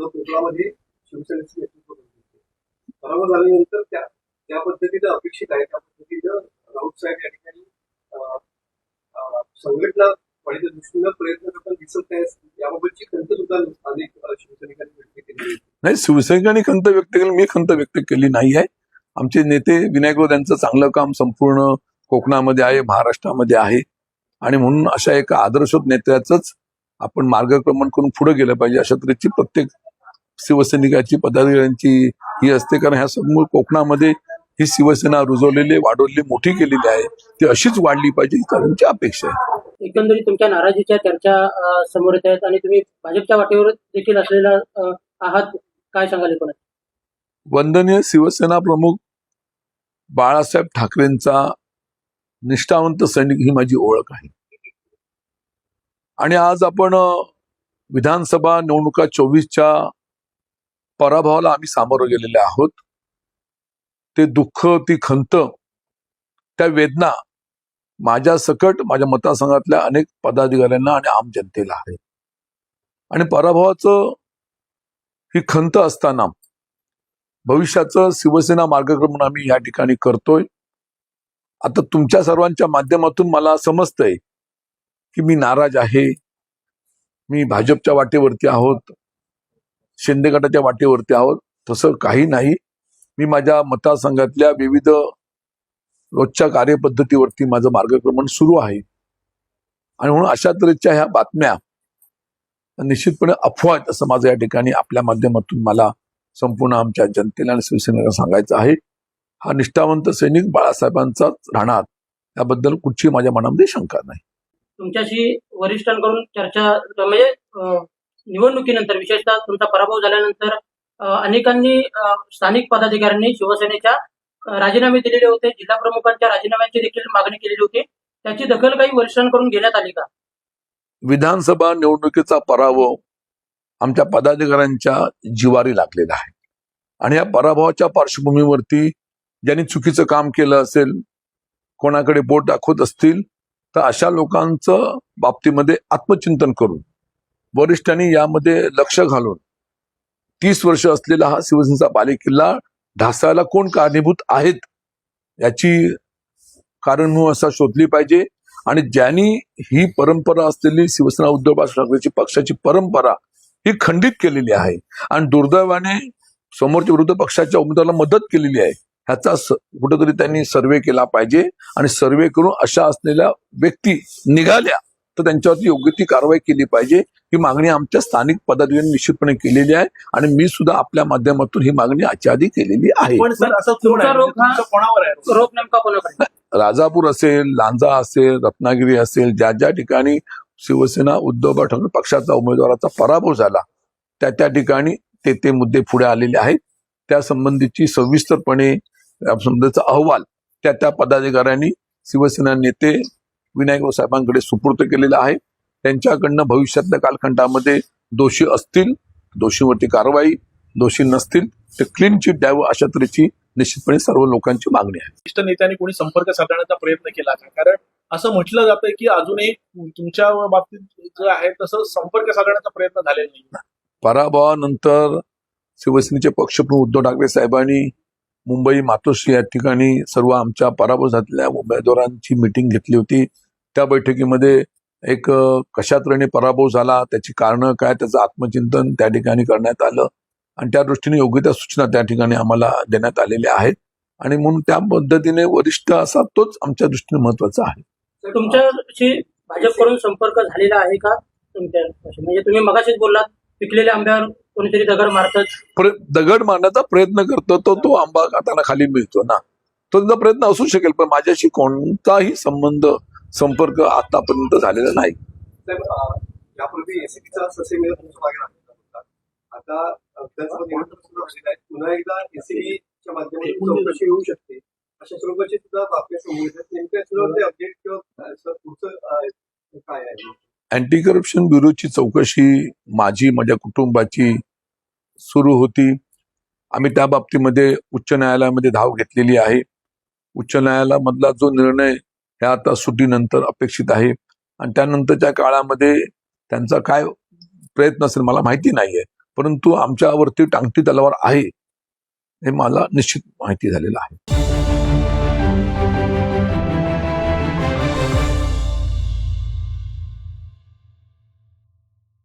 पूर्ण कोकणामध्ये शिवसेनेचं नेतृत्व करत पराभव झाल्यानंतर त्या ज्या पद्धतीनं अपेक्षित आहे त्या पद्धतीनं राऊत साहेब या ठिकाणी संघटना वाढीच्या दृष्टीनं प्रयत्न करताना दिसत नाही याबाबतची खंत सुद्धा अनेक शिवसैनिकांनी व्यक्त केली नाही. शिवसैनिकांनी खंत व्यक्त केली मी खंत व्यक्त केली नाही आहे. आमचे नेते विनायक राऊत यांचं चांगलं काम संपूर्ण कोकणामध्ये आहे महाराष्ट्रामध्ये आहे. आणि म्हणून अशा एका आदर्श नेत्याचंच आपण मार्गक्रमण करून पुढे गेलं पाहिजे अशा तऱ्हेची प्रत्येक शिवसैनिकाची पदाधिकाऱ्यांची ही असते कारण ह्या समोर कोकणामध्ये ही शिवसेना रुजवलेली वाढवलेली मोठी केलेली आहे. ती अशीच वाढली पाहिजे ही त्यांची अपेक्षा आहे. एकंदरीत तुमच्या नाराजीच्या चर्चा समोर येत आहेत आणि तुम्ही भाजपच्या वाटेवर देखील असलेला आहात काय सांगाल एकूण वंदनीय शिवसेना प्रमुख बाळासाहेब ठाकरेंचा निष्ठावंत सैनिक ही माझी ओळख आहे. आणि आज आपण विधानसभा निवडणुका चोवीसच्या पराभवाला आम्ही सामोरं गेलेले आहोत. ते दुःख ती खंत त्या वेदना माझ्या सकट माझ्या मतदारसंघातल्या अनेक पदाधिकाऱ्यांना आणि आम जनतेला आहे. आणि पराभवाचं ही खंत असताना भविष्याचं शिवसेना मार्गक्रमण आम्ही या ठिकाणी करतोय. आता तुमच्या सर्वांच्या माध्यमातून मला समजतंय की मी नाराज आहे. मी भाजपच्या वाटेवरती आहोत. शिंदे गटाच्या वाटेवरती आहोत. तसं काही नाही. मी माझ्या मतदारसंघातल्या विविध रोजच्या कार्यपद्धतीवरती माझं मार्गक्रमण सुरू आहे. आणि म्हणून अशा तऱ्हेच्या ह्या बातम्या निश्चितपणे अफवा आहेत असं माझं या ठिकाणी आपल्या माध्यमातून मला संपूर्ण आमच्या जनतेला आणि शिवसेनेला सांगायचं आहे. हा निष्ठावंत सैनिक बाळासाहेबांचाच राहणार. याबद्दल कुठची माझ्या मनामध्ये शंका नाही. तुमच्याशी वरिष्ठांकडून चर्चा म्हणजे निवडणुकीनंतर विशेषतः तुमचा पराभव झाल्यानंतर अनेकांनी स्थानिक पदाधिकाऱ्यांनी शिवसेनेच्या राजीनामे दिलेले होते. जिल्हा प्रमुखांच्या राजीनाम्याची देखील मागणी केलेली होती. त्याची दखल काही वरिष्ठांकडून घेण्यात आली का? विधानसभा निवडणुकीचा पराभव आमच्या पदाधिकाऱ्यांच्या जिवारी लागलेला आहे. आणि या पराभवाच्या पार्श्वभूमीवरती ज्यांनी चुकीचं काम केलं असेल कोणाकडे बोट दाखवत असतील तर अशा लोकांचं बाबतीमध्ये आत्मचिंतन करून वरिष्ठांनी यामध्ये लक्ष घालून तीस वर्ष असलेला हा शिवसेनेचा बालेकिल्ला ढासायला कोण कारणीभूत आहेत याची कारण असा शोधली पाहिजे. आणि ज्यांनी ही परंपरा असलेली शिवसेना उद्धव बाळासाहेब ठाकरेची पक्षाची परंपरा ही खंडित केलेली आहे आणि दुर्दैवाने समोरच्या विरुद्ध पक्षाच्या उमेदवाराला मदत केलेली आहे ह्याचा कुठेतरी त्यांनी सर्वे केला पाहिजे. आणि सर्वे करून अशा असलेल्या व्यक्ती निघाल्या. तर त्यांच्यावरती योग्य ती कारवाई केली पाहिजे. ही मागणी आमच्या स्थानिक पदाधिकाऱ्यांनी निश्चितपणे केलेली आहे आणि मी सुद्धा आपल्या माध्यमातून ही मागणी आजच्या आधी केलेली आहे. पण सर असं कोण तुमचा आहे रोग तुमचं कोणावर आहे? रोग नेमका कोणाकडे? राजापूर असेल लांजा असेल रत्नागिरी असेल ज्या ज्या ठिकाणी शिवसेना उद्धव ठाकरे पक्षाचा उमेदवाराचा पराभव झाला त्या त्या ठिकाणी ते ते मुद्दे पुढे आलेले आहेत. त्या संबंधीची सविस्तरपणे संबंधीचा अहवाल त्या त्या पदाधिकाऱ्यांनी शिवसेना नेते विनायक साहेबांकडे सुपूर्द केलेला आहे. त्यांच्याकडनं भविष्यातल्या कालखंडामध्ये दोषी असतील दोषीवरती कारवाई दोषी नसतील तर क्लीन चिट द्यावं अशा तऱ्हेची निश्चितपणे सर्व लोकांची मागणी आहे. वरिष्ठ नेत्यांनी कोणी संपर्क साधण्याचा प्रयत्न केला का? कारण असं म्हटलं जातंय की अजूनही तुमच्या बाबतीत जे आहे तसं संपर्क साधण्याचा प्रयत्न झालेला नाही. पराभवानंतर शिवसेनेचे पक्षप्रमुख उद्धव ठाकरे साहेबांनी मुंबई मातोश्री या ठिकाणी सर्व आमच्या पराभव झालेल्या उमेदवारांची मिटिंग घेतली होती. त्या बैठकीमध्ये एक कशा तऱ्हेने पराभव झाला त्याची कारणं काय त्याचं आत्मचिंतन त्या ठिकाणी करण्यात आलं आणि त्या दृष्टीने योग्य त्या सूचना त्या ठिकाणी आम्हाला देण्यात आलेल्या आहेत. आणि म्हणून त्या पद्धतीने वरिष्ठ असा तोच आमच्या दृष्टीने महत्त्वाचा आहे. तुमच्याशी भाजपकडून संपर्क झालेला आहे का? तुमच्या म्हणजे तुम्ही मगाशीच बोललात पिकलेल्या आंब्यावर कोणीतरी दगड मारतात. दगड मारण्याचा प्रयत्न करतो तो तो आंबा खाताना खाली मिळतो ना. तो त्यांचा प्रयत्न असू शकेल पण माझ्याशी कोणताही संबंध संपर्क आतापर्यंत झालेला नाही. साहेब, अं, यापूर्वी एसीबीचा ससेमिरा तुमच्या मागे लागलेला होता आता अं, विधानसभा निवडणूक सुद्धा झालेली आहे. पुन्हा एकदा एसीबीच्या माध्यमातून चौकशी होऊ शकते. अशा स्वरूपाची सुद्धा बातम्या समोर येतात. नेमक्या याच्यावरती अपडेट किंवा अं, सर, पुढचं अं, काय आहे? अँटी करप्शन ब्युरोची चौकशी माझी माझ्या कुटुंबाची सुरू होती. आम्ही त्या बाबतीमध्ये उच्च न्यायालयामध्ये धाव घेतलेली आहे. उच्च न्यायालयामधला जो निर्णय हे आता सुटीनंतर अपेक्षित आहे. आणि त्यानंतरच्या काळामध्ये त्यांचा काय प्रयत्न असेल मला माहिती नाहीये. परंतु आमच्यावरती टांगती तलवार आहे हे मला निश्चित माहिती झालेलं आहे.